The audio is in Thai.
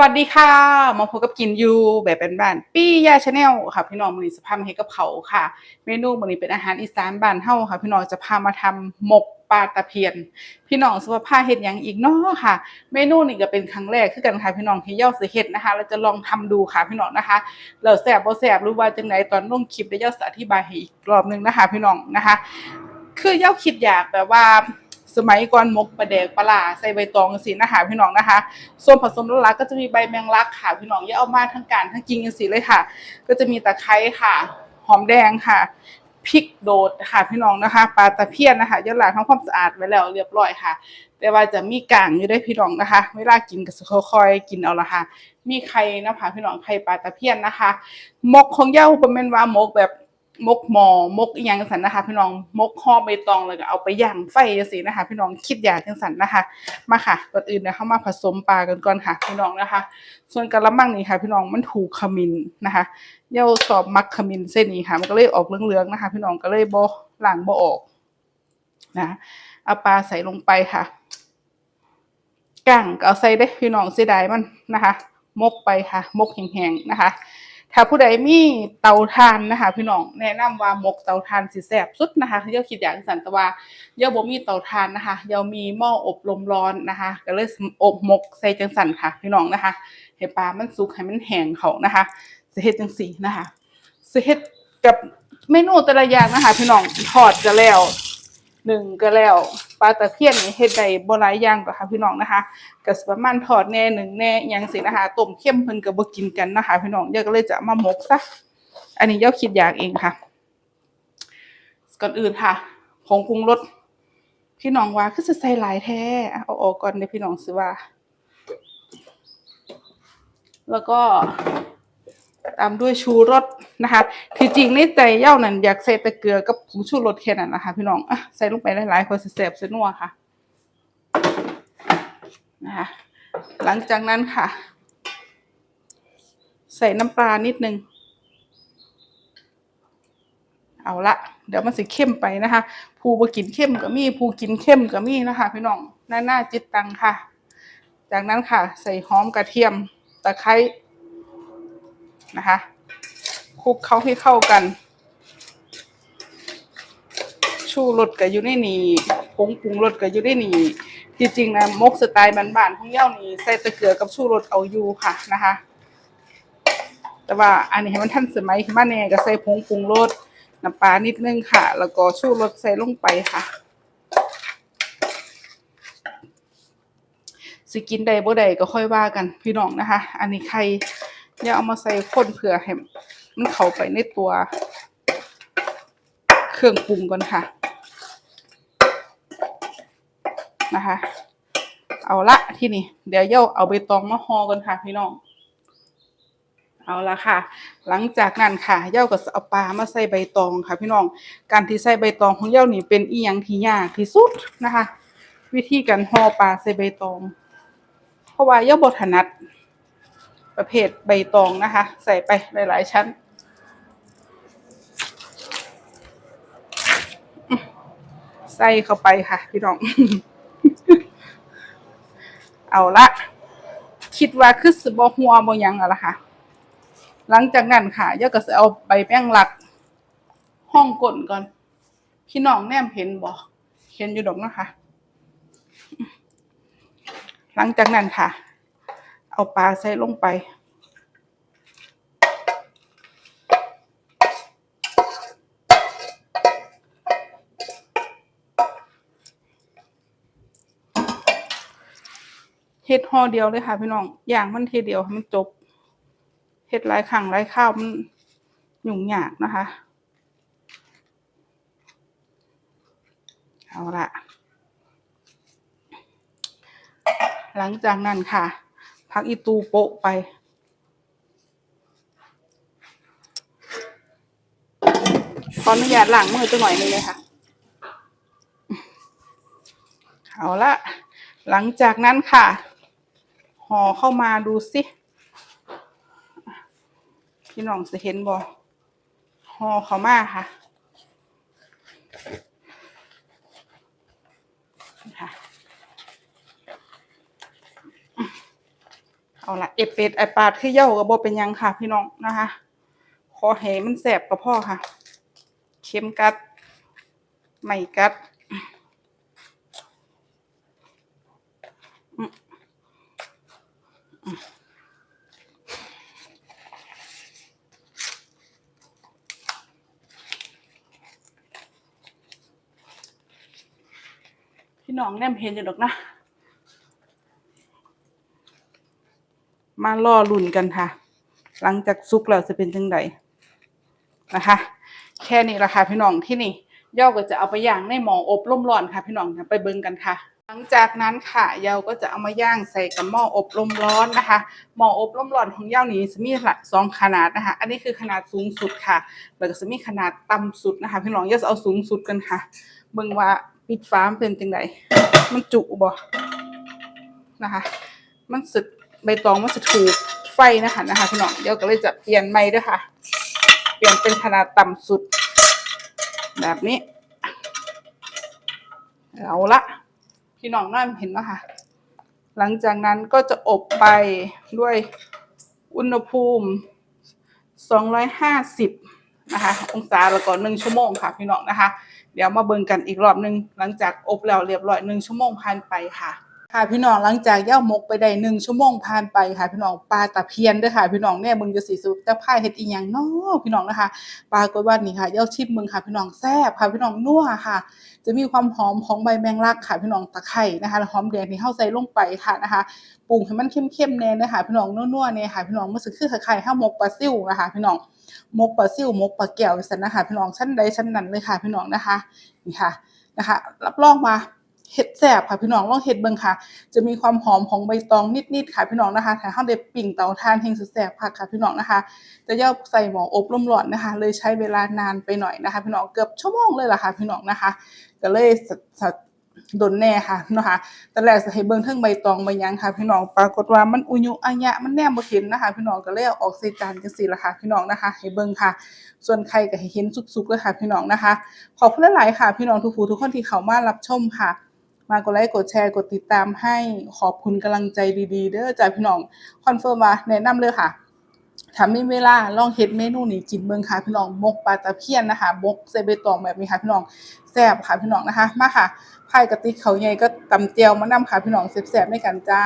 วัสดีค่ะมาพบกับกินยูแบบเป็นบ้านปี้ยาชาแนลค่ะพี่น้องมือนี้จะพามาเฮกับเขาค่ะ เมนูมือนี้เป็นอาหารอีสานบ้านเฮาค่ะ พี่น้องจะพามาทำหมกปลาตะเพียน พี่น้องสว่าพเฮ็ดยังอีกเนาะค่ะ เมนูนี้ก็เป็นครั้งแรกคือกันค่ะพี่น้องที่เย่าสิเฮ็ดนะคะ เราจะลองทำดูค่ะพี่น้องนะคะแล้วแซ่บบ่แซ่บรือว่าจังไดตอนลงคลิปได้เย่าจะอธิบายให้อีกรอบนึงนะคะ พี่น้องนะคะ คือเย่าคิดอยากแบบว่า สมัยก่อนมกปลาแดกปลาใส่ใบตองสินะคะพี่น้องนะคะ ส่วนผสมหลักก็จะมีใบแมงลักค่ะพี่น้องอย่าเอามาทั้งการทั้งกินกันสิเลยค่ะ ก็จะมีตะไคร้ค่ะ หอมแดงค่ะพริกโดดค่ะพี่น้องนะคะปลาตะเพียนนะคะย่าหลางทำความสะอาดไว้แล้วเรียบร้อยค่ะ แต่ว่าจะมีกางอยู่ด้วยพี่น้องนะคะ เวลากินก็จะค่อยๆกินเอาละค่ะ มีไข่นะคะพี่น้องไข่ปลาตะเพียนนะคะ มกของเย้าเป็นแม่นว่ามกแบบ มกหมอมกอีหยังสันนะคะ พี่น้องมกห่อใบตองแล้วก็เอาไปย่างไฟจังซี่นะคะ พี่น้องคิดอยากจังสันนะคะ มาค่ะก่อนอื่นเนะเข้ามาผสมปลากันก่อนค่ะ พี่น้องนะคะ ส่วนกระมังนี่ค่ะ พี่น้องมันถูกขมิ้นนะคะเย้าสอบมักขมิ้นเส้นนี้ค่ะ มันก็เลยออกเหลืองๆนะคะ พี่น้องก็เลยโบ่ล้างบ่ออกนะเอาปลาใส่ลงไปค่ะก้างก็เอาใส่ได้พี่น้องเสียดายมันนะคะ มกไปค่ะ มกแห้งๆนะคะ ถ้าผู้ใดมีเตาถ่านนะคะ พี่น้องแนะนำว่าหมกเตาถ่านสิแซ่บสุดนะคะเยาคิดอย่างสันตว่าเยาบ่มีเตาถ่านนะคะเยามีหม้ออบลมร้อนนะคะ ก็เลยอบหมกใส่จังสันค่ะ พี่น้องนะคะให้ปลามันสุกให้มันแห้งเขานะคะสิเฮ็ดจังซี่นะคะสิเฮ็ดกับเมนูแต่ละอย่างนะคะ พี่น้องทอดก็แล้ว หนึ่งก็แล้วปลาตะเพียนนี่เฮ็ดได้บ่หลายอย่างก็ค่ะพี่น้องนะคะก็สิประมาณทอดแน่หนึ่งแน่อหยังสินะคะต้มเข้มเพิ่นก็บ่กินกันนะคะพี่น้องเยาก็เลยจะมาหมกซะอันนี้เยาคิดอยากเองค่ะ ก่อนอื่นค่ะผงปรุงรสพี่น้องว่าคือสิใส่หลายแท้อะเอาออกก่อนเดี๋ยวพี่น้องสิว่า แล้วก็ ตามด้วยชูรสนะคะ ที่จริงในใจเย้านั่นอยากใส่ต่เกลือกับผงชูรสแค่นั้นนะคะ พี่น้องอะใส่ลงไปหลายๆคนเสิแซ่บสินัวค่ะนะคะหลังจากนั้นค่ะ ใส่น้ำปลานิดนึง เอาละ เดี๋ยวมันสิเข้มไปนะคะ ผู้บกินเข้มก็มี ผู้กินเข้มก็มีนะคะ พี่น้องหน้าหน้าจิตตังค่ะ จากนั้นค่ะ ใส่หอมกระเทียมตะไคร้ นะคะคลุกเขาให้เข้ากัน ชูรสก็อยู่ในนี้ผงปรุงรสก็อยู่ในนี้ที่จริงๆนะมกสไตล์บ้านๆของเย้านี่ใส่ตะเกียบกับชูรสเอาอยู่ค่ะนะคะ แต่ว่าอันนี้ให้มันทันสมัยขึ้นมาแน่ก็ใส่ผงปรุงรสน้ำปลานิดนึงค่ะ แล้วก็ชูรสใส่ลงไปค่ะสิกินได้บ่ได้ก็ค่อยว่ากันพี่น้องนะคะ อันนี้ไข่ อย่าเอามาใส่ข้นเผื่อให้มันเข้าไปในตัว เครื่องปรุงก่อนค่ะ นะคะ เอาละที่นี่ เดี๋ยวเย่าเอาใบตองมาห่อกันค่ะพี่น้องเอาละค่ะ หลังจากนั้นค่ะเย่าก็เอาปลามาใส่ใบตองค่ะ พี่น้อง การที่ใส่ใบตองของเย่านี่เป็นอีหยังที่ยากที่สุดนะคะ วิธีการห่อปลาใส่ใบตอง เพราะว่าเย่าบถนัด ประเภทใบตองนะคะ ใส่ไปหลาย ๆ ชั้น ใส่เข้าไปค่ะ พี่น้อง เอาละคิดว่าคือสบ่หัวบ่ยังอะล่ะค่ะ หลังจากนั้นค่ะย่าก็สิเอาใบแป้งหลัก ห้องก้นก่อน พี่น้องแนมเห็นบ่เห็นอยู่ดอกนะคะ หลังจากนั้นค่ะ เอาปลาใส่ลงไป เฮ็ดห่อเดียวเลยค่ะพี่น้อง อย่างมันทีเดียวมันจบ เฮ็ดหลายครั้งหลายข้าวมันยุ่งยากนะคะ เอาละหลังจากนั้นค่ะ พักอีตูโปะไป ขออนุญาตล้างมือจะหน่อยนึงเลยค่ะ เอาละหลังจากนั้นค่ะห่อเข้ามาดูสิ พี่น้องจะเห็นบ่ห่อเข้ามาค่ะ เอาละเอเป็ดไอปาดคือเย้าก็บ่เป็นยังค่ะ พี่น้องนะคะ ขอให้มันแสบก็พอค่ะ เค็มกัด ไม่กัดพี่น้องแนมเห็นอยู่ดอกนะ มารอลุ่นกันค่ะ หลังจากซุกแล้วจะเป็นจังไดนะคะ แค่นี้ละค่ะพี่น้องที่นี่เย่าก็จะเอาไปย่างในหม้ออบลมร้อนค่ะ พี่น้องไปเบิ่งกันค่ะ หลังจากนั้นค่ะเยาก็จะเอามาย่างใส่กับหม้ออบลมร้อนนะคะ หม้ออบลมร้อนของเย่านี้จะมีละสองขนาดนะคะ อันนี้คือขนาดสูงสุดค่ะ แล้วก็จะมีขนาดต่ำสุดนะคะ พี่น้องเย่าจะเอาสูงสุดกันค่ะ เบิ่งว่าปิดฟ้ามันเป็นจังไดมันจุบ่นะคะ มันสึก ใบตองมันจะถูกไฟนะคะนะคะพี่น้องเดี๋ยวก็เลยจะเปลี่ยนใหม่ด้วยค่ะ เปลี่ยนเป็นขนาดต่ำสุด แบบนี้เอาละพี่น้องน่าเห็นไหมคะหลังจากนั้นก็จะอบไปด้วยอุณหภูมิ 250 นะคะ องศาแล้วก็หนึ่งชั่วโมงค่ะพี่น้องนะคะ เดี๋ยวมาเบิ่งกันอีกรอบหนึงหลังจากอบแล้วเรียบร้อยหนึ่งชั่วโมงผ่านไปค่ะ ค่ะพี่น้องหลังจากย่าหมกไปได้หนึ่งชั่วโมงผ่านไปค่ะพี่น้องปลาตะเพียนด้วยค่ะพี่น้องเนี่ยมึงจะสีสุดจะพายเฮ็ดอีหยังเนาะพี่น้องนะคะปลากดว่านี่ค่ะย่าชิมมึงค่ะพี่น้องแซ่บค่ะพี่น้องนัวค่ะ จะมีความหอมของใบแมงลักค่ะพี่น้องตะไคร่นะคะหอมแดงที่เข้าใส่ลงไปค่ะนะคะปรุงให้มันเข้มๆแน่นะคะพี่น้องนัวๆเนี่ยค่ะพี่น้องมันสิคือคล้ายๆข้าวหมกปลาซิ่วนะคะพี่น้องหมกปลาซิ่วหมกปลาแก้วสันนะคะพี่น้องชั้นใดชั้นนั้นเลยค่ะพี่น้องนะคะนี่ค่ะนะคะ รับรองมา เห็ดแซ่บค่ะพี่น้องลองเห็ดเบิ่งค่ะ จะมีความหอมของใบตองนิดๆค่ะพี่น้องนะคะถ้าเฮาได้ปิ้งเตาถ่านแห่งสุดแซ่บค่ะค่ะพี่น้องนะคะจะย่าใส่หม้ออบลมร้อนนะคะ เลยใช้เวลานานไปหน่อยนะคะ พี่น้องเกือบชั่วโมงเลยล่ะค่ะพี่น้องนะคะ ก็เลยสะสะดนแน่ค่ะนะคะแตอนแรกจะให้เบิ่งเทิงใบตองใบยังค่ะ พี่น้องปรากฏว่ามันอุยุอัญะมันแนมบ่เห็นนะคะ พี่น้องก็เลยออกใส่จานจังซี่ล่ะค่ะ พี่น้องนะคะ ให้เบิ่งค่ะ ส่วนใครก็ให้เห็นสุกๆเลยค่ะ พี่น้องนะคะ ขอบคุณหลายๆค่ะ พี่น้องทุกผู้ทุกคนที่เข้ามารับชมค่ะ มากดไลค์กดแชร์กดติดตามให้ขอบคุณกำลังใจดีๆ เด้อจ้าพี่น้องคอนเฟิร์มว่าแนะนำเลยค่ะถ้ามีเวลาลองเฮ็ดเมนูนี้กินเบิ่งค่ะพี่น้องมกปลาตะเพียนนะคะมกใส่ใบตองแบบนี้ค่ะพี่น้องแซ่บค่ะพี่น้องนะคะ มาค่ะพายกะติกเขาใหญ่ก็ตำเจียวมานำค่ะพี่น้องแซ่บๆในกันจ้า